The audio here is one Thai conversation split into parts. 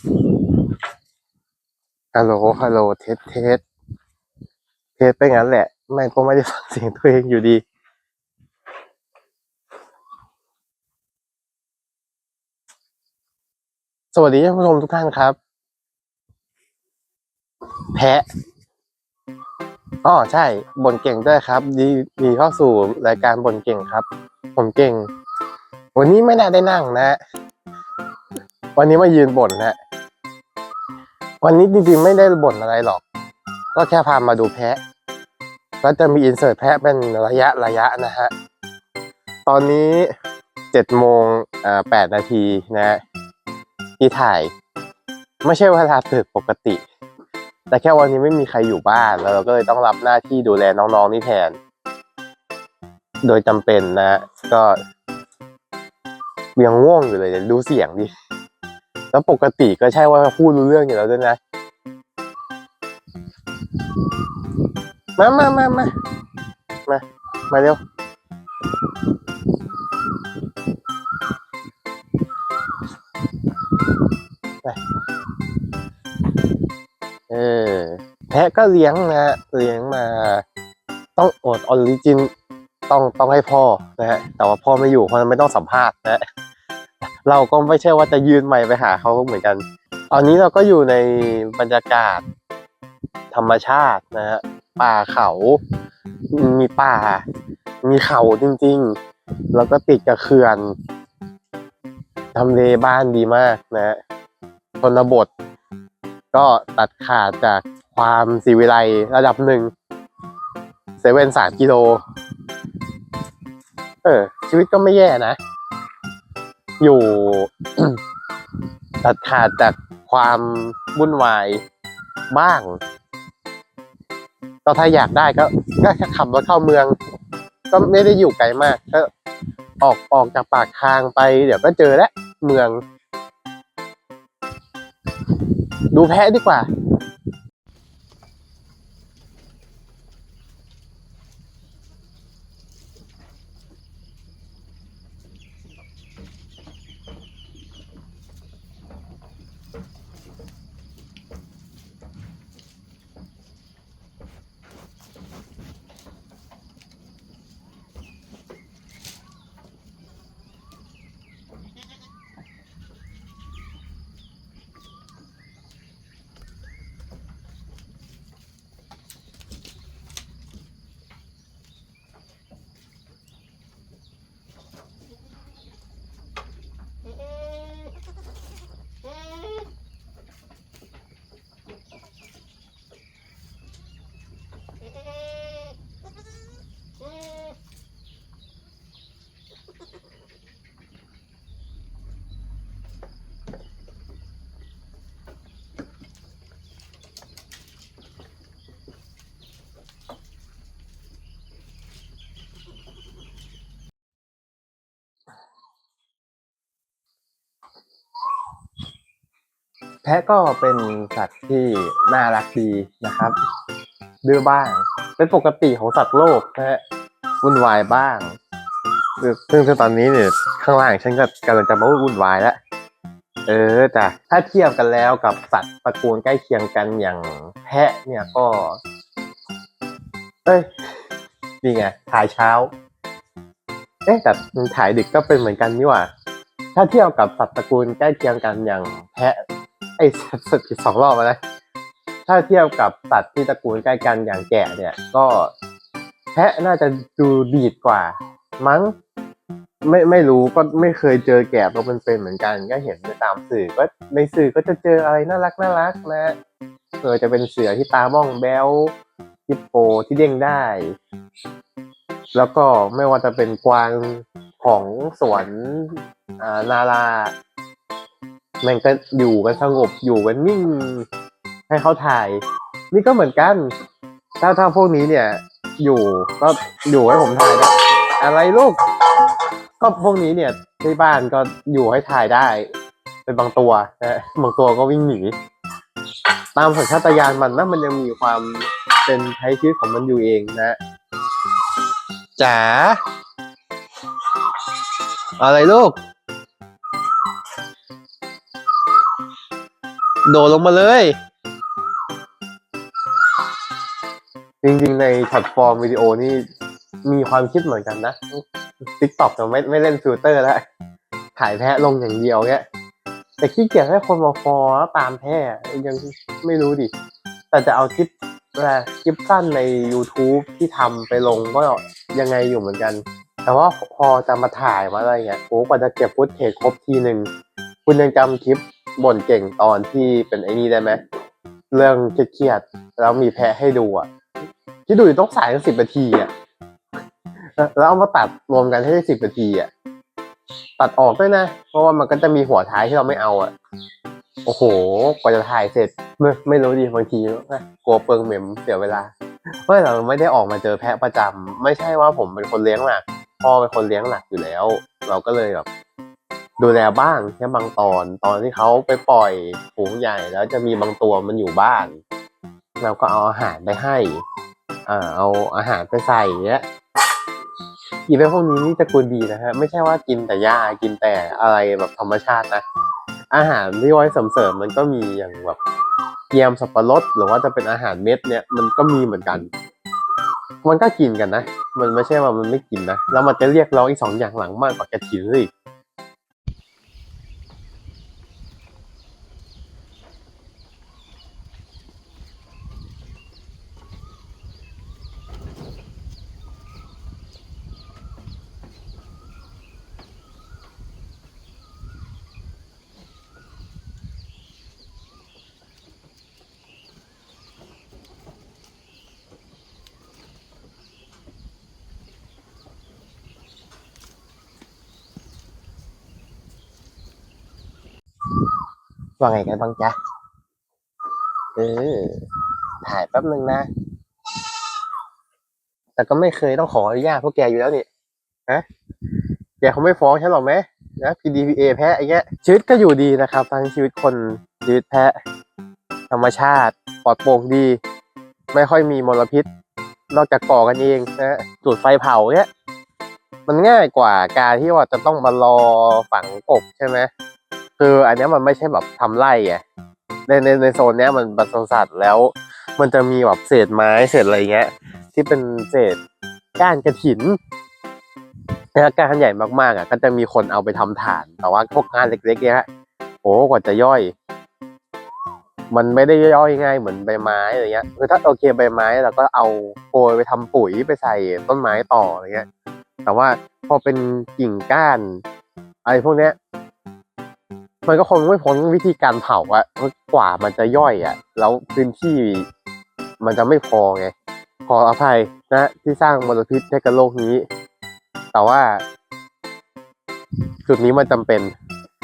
ฮัลโหล ฮัลโหล เทสเทสเทสไปงั้นแหละ ไม่ก็ไม่ได้ฟังเสียงตัวเองอยู่ดี สวัสดีท่านผู้ชมทุกท่านครับ แพะอ๋อใช่บ่นเก่งด้วยครับดีดีเข้าสู่รายการบ่นเก่งครับ ผมเก่ง วันนี้ไม่น่าได้นั่งนะ วันนี้มายืนบ่นนะ วันนี้จริงๆไม่ได้บ่นอะไรหรอก ก็แค่พามาดูแพะก็จะมีอินเสิร์ตแพะเป็นระยะระยะนะฮะ ตอนนี้เจ็ดโมงอ่าแปดนาทีนะที่ถ่าย ไม่ใช่เวลาตื่นปกติ แต่แค่วันนี้ไม่มีใครอยู่บ้านแล้วเราก็เลยต้องรับหน้าที่ดูแลน้องๆนี่แทน โดยจำเป็นนะ ก็ยังง่วงอยู่เลยดูเสียงดิ แล้วปกติก็ใช่ว่าพูดรู้เรื่องอยู่แล้วด้วยนะ มามามามามา มาเร็ว เออ แพะก็เลี้ยงนะเลี้ยงมา ต้องอดออริจิน ต้องต้องให้พ่อนะฮะ แต่ว่าพ่อไม่อยู่เพราะฉะนั้นไม่ต้องสัมภาษณ์นะ เราก็ไม่ใช่ว่าจะยืนใหม่ไปหาเขาเหมือนกันตอนนี้เราก็อยู่ในบรรยากาศธรรมชาตินะฮะป่าเขามีป่า มีเขาจริงๆ แล้วก็ติดกับเขื่อนทำเลบ้านดีมากนะฮะชนบท ก็ตัดขาดจากความสีวิไลระดับหนึ่งเซเว่นสามกิโล เออ ชีวิตก็ไม่แย่นะ อยู่ ตัดขาดจากความวุ่นวายบ้าง ก็ถ้าอยากได้ก็ ก็แค่ขับรถเข้าเมือง ก็ไม่ได้อยู่ไกลมากก็ออกออกจากปากทางไป เดี๋ยวก็เจอแล้วเมือง ดูแพะดีกว่า แพะก็เป็นสัตว์ที่น่ารักดีนะครับดื้อบ้าง เป็นปกติของสัตว์โลกนะฮะวุ่นวายบ้าง ซึ่งตอนนี้เนี่ยข้างล่างฉันก็กำลังจะมาวุ่นวายแล้ว เออจ้ะถ้าเทียบกันแล้วกับสัตว์ตระกูลใกล้เคียงกันอย่างแพะเนี่ยก็ เอ้ยนี่ไงถ่ายเช้า เอ๊ะแต่ถ่ายดึกก็เป็นเหมือนกันนี่หว่า ถ้าเทียบกับสัตว์ตระกูลใกล้เคียงกันอย่างแพะ ไอ้สัตว์ผิดสองรอบแล้วถ้าเทียบกับสัตว์ที่ตระกูลใกล้กันอย่างแกะเนี่ย ก็แพะน่าจะดูดีดกว่า มั้งไม่ไม่รู้ก็ไม่เคยเจอแกะตัวเป็นๆเหมือนกัน ก็เห็นในตามสื่อก็ในสื่อก็จะเจออะไรน่ารักน่ารักนะเออจะเป็นเสือที่ตาบ้องแบลฮิปโปที่เด้งได้ แล้วก็ไม่ว่าจะเป็นกวางของสวนอ่านารา มันก็อยู่กันสงบอยู่กันนิ่งให้เขาถ่าย นี่ก็เหมือนกันถ้าถ้าพวกนี้เนี่ย อยู่ก็อยู่ให้ผมถ่ายได้อะไรลูก ก็พวกนี้เนี่ยที่บ้านก็อยู่ให้ถ่ายได้ เป็นบางตัวนะบางตัวก็วิ่งหนีตามสัญชาตญาณมันนะมันยังมีความเป็นใช้ชีวิตของมันอยู่เองนะจ๋าอะไรลูก โดดลงมาเลย จริงๆ ในช็อตฟอร์มวิดีโอนี่มีความคิดเหมือนกันนะทิกตอกจะไม่ไม่เล่นฟิลเตอร์แล้วถ่ายแพะลงอย่างเดียวเนี้ยแต่ขี้เกียจให้คนมาฟอลตามแพะยังไม่รู้ดิ แต่จะเอาคลิปอะไรคลิปสั้นใน YouTube ที่ทำไปลงก็ยังไงอยู่เหมือนกัน แต่ว่าพอจะมาถ่ายมาอะไรเงี้ยโอ้กว่าจะเก็บฟุตเทจครบทีหนึ่ง คุณยังจำคลิป บ่นเก่งตอนที่เป็นไอ้นี่ได้ไหมเรื่องเครียดๆแล้วมีแพะให้ดูอะที่ดูอยู่ต้องสายกันสิบนาทีอะแล้วเอามาตัดรวมกันให้ได้สิบนาทีอะตัดออกด้วยนะ เพราะว่ามันก็จะมีหัวท้ายที่เราไม่เอาอะ โอ้โห กว่าจะถ่ายเสร็จ ไม่ไม่รู้ดิบางทีนะกลัวเปิงเหมมเสียเวลาเมื่อเราไม่ได้ออกมาเจอแพะประจำไม่ใช่ว่าผมเป็นคนเลี้ยงหลักพ่อเป็นคนเลี้ยงหลักอยู่แล้ว เราก็เลยแบบ ดูแลบ้างแค่บางตอน ตอนที่เขาไปปล่อยฝูงใหญ่แล้วจะมีบางตัวมันอยู่บ้าน เราก็เอาอาหารไปให้อ่าเอาอาหารไปใส่เนี้ยอีเวนต์พวกนี้นี่จะกูลดีนะฮะไม่ใช่ว่ากินแต่หญ้ากินแต่อะไรแบบธรรมชาตินะอาหารที่ไว้เสริมมันก็มีอย่างแบบเกียมสับปะรดหรือว่าจะเป็นอาหารเม็ดเนี่ยมันก็มีเหมือนกัน มันก็กินกันนะ มันไม่ใช่ว่ามันไม่กินนะแล้วมันจะเรียกร้องอีกสองอย่างหลังมากกว่ากระถินสิ ว่าไงกันบ้างจ๊ะเออถ่ายแป๊บนึงนะ แต่ก็ไม่เคยต้องขออนุญาตพวกแกอยู่แล้วนี่ฮะแกเขาไม่ฟ้องฉันหรอกไหมนะ PDPA แพ้ไอ้เงี้ยชีวิตก็อยู่ดีนะครับ ทั้งชีวิตคนชีวิตแพะ ธรรมชาติปลอดโปร่งดี ไม่ค่อยมีมลพิษ นอกจากก่อกันเองนะจุดไฟเผาเนี้ย มันง่ายกว่าการที่ว่าจะต้องมารอฝังกบใช่ไหม คืออันนี้มันไม่ใช่แบบทำไร่ไงในในในโซนเนี้ยมันป็นโซนสัตว์แล้ว มันจะมีแบบเศษไม้เศษอะไรเงี้ย ที่เป็นเศษก้านกระถินถ้าก้านใหญ่มากๆอะ ก็จะมีคนเอาไปทำฐาน แต่ว่าพวกก้านเล็กๆเนี้ยโอ้กว่าจะย่อย มันไม่ได้ย่อยง่ายเหมือนใบไม้อะไรเงี้ยคือถ้าโอเคใบไม้เราก็เอาโกยไปทำปุ๋ยไปใส่ต้นไม้ต่ออะไรเงี้ย แต่ว่าพอเป็นกิ่งก้านอะไรพวกเนี้ย มันก็คงไม่พ้นวิธีการเผาอะเพราะกว่ามันจะย่อยอะแล้วพื้นที่มันจะไม่พอไง ขออภัยนะที่สร้างมลพิษให้กับโลกนี้ แต่ว่า จุดนี้มันจำเป็น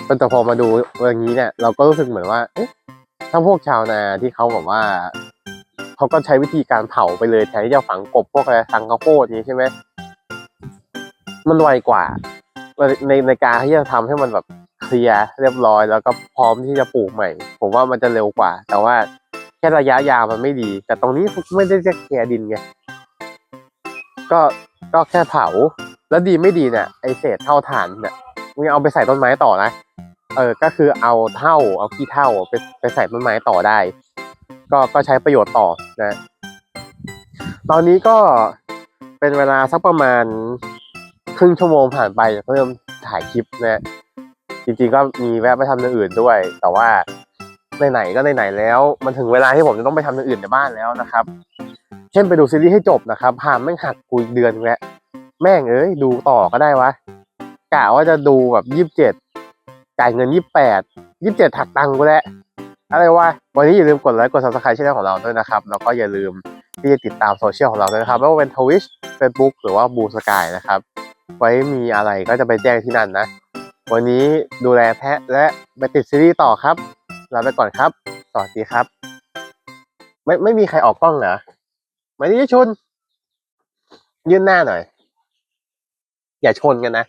มันแต่พอมาดูอย่างนี้เนี่ย เราก็รู้สึกเหมือนว่า เอ๊ะถ้าพวกชาวนาที่เขาแบบว่าเขาก็ใช้วิธีการเผาไปเลยแทนที่จะฝังกบพวกอะไรสังข้าวโพดนี้ใช่ไหมมันไวกว่า ในในการที่จะทำให้มันแบบ เคลียร์เรียบร้อยแล้วก็พร้อมที่จะปลูกใหม่ ผมว่ามันจะเร็วกว่า แต่ว่าแค่ระยะยาวมันไม่ดี แต่ตรงนี้ไม่ได้จะเคลียร์ดินไงก็ก็แค่เผา แล้วดีไม่ดีเนี่ยไอเศษเท่าฐานเนี่ยมึงเอาไปใส่ต้นไม้ต่อนะเออก็คือเอาเท่าเอาขี้เท่าไปไปใส่ต้นไม้ต่อได้ ก็ก็ใช้ประโยชน์ต่อนะ ตอนนี้ก็เป็นเวลาสักประมาณครึ่งชั่วโมงผ่านไปเริ่มถ่ายคลิปนะ จริงๆก็มีแวะไปทำอย่างอื่นด้วย แต่ว่าไหนๆก็ไหนๆแล้ว มันถึงเวลาที่ผมจะต้องไปทำอย่างอื่นในบ้านแล้วนะครับ เช่นไปดูซีรีส์ให้จบนะครับผ่านแม่งหักกูอีกเดือนแล้วแม่งเอ้ยดูต่อก็ได้วะกะว่าจะดูแบบยี่สิบเจ็ดจ่ายเงินยี่สิบแปดยี่สิบเจ็ดถักตังกูแล้วอะไรวะวันนี้อย่าลืมกดไลค์กด subscribe ช่องของเราด้วยนะครับ แล้วก็อย่าลืมที่จะติดตามโซเชียลของเราด้วยนะครับไม่ว่าเป็น Twitch Facebook หรือว่าบูสกายนะครับ ไว้มีอะไรก็จะไปแจ้งที่นั่นนะ วันนี้ดูแลแพะและไปติดซีรีส์ต่อครับลาไปก่อนครับ สวัสดีครับ ไม่ไม่มีใครออกกล้องเหรอมาดิชุนยื่นหน้าหน่อย อย่าชนกันนะ